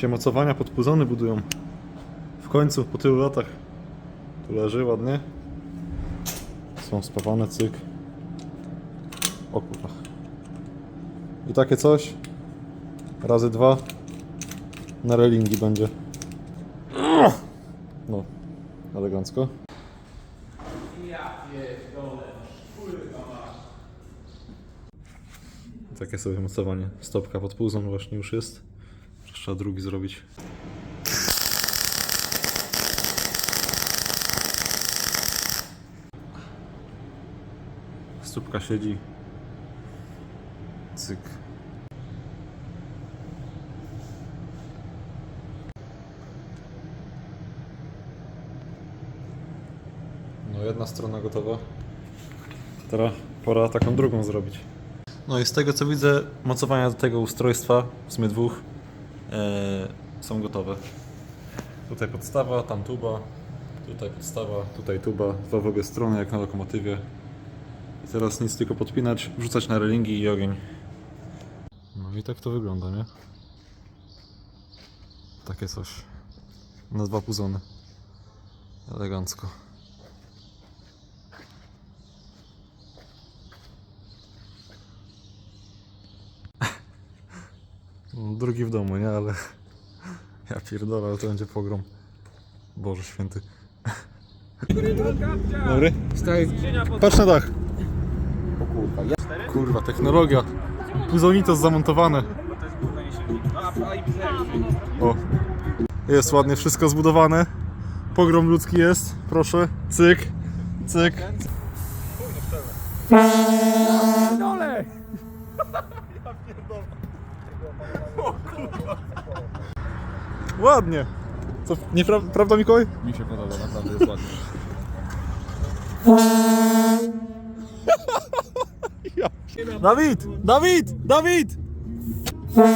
się mocowania podpuzony budują. W końcu, po tylu latach. Tu leży ładnie. Są spawane, cyk. O kurwa. I takie coś. Razy dwa. Na relingi będzie. No, elegancko. Takie sobie mocowanie. Stopka pod puzą właśnie już jest. Trzeba drugi zrobić. Stópka siedzi. Cyk. No jedna strona gotowa. Teraz pora taką drugą zrobić. No i z tego co widzę, mocowania do tego ustrojstwa, w sumie dwóch, są gotowe. Tutaj podstawa, tam tuba, tutaj podstawa, tutaj tuba, dwa w obie strony jak na lokomotywie. I teraz nic tylko podpinać, wrzucać na relingi i ogień. No i tak to wygląda, nie? Takie coś. Na dwa puzony. Elegancko. Drugi w domu, nie? Ale ja pierdolę, ale to będzie pogrom. Boże święty. Dobry? Patrz na dach. O kurwa, ja... Kurwa, technologia. Puzonitos zamontowane. O. Jest ładnie wszystko zbudowane. Pogrom ludzki jest. Proszę. Cyk. Cyk. Ładnie. Co, niepra- prawda Mikołaj? Mi się podoba, naprawdę jest ładnie. Dawid! Dawid! Dawid!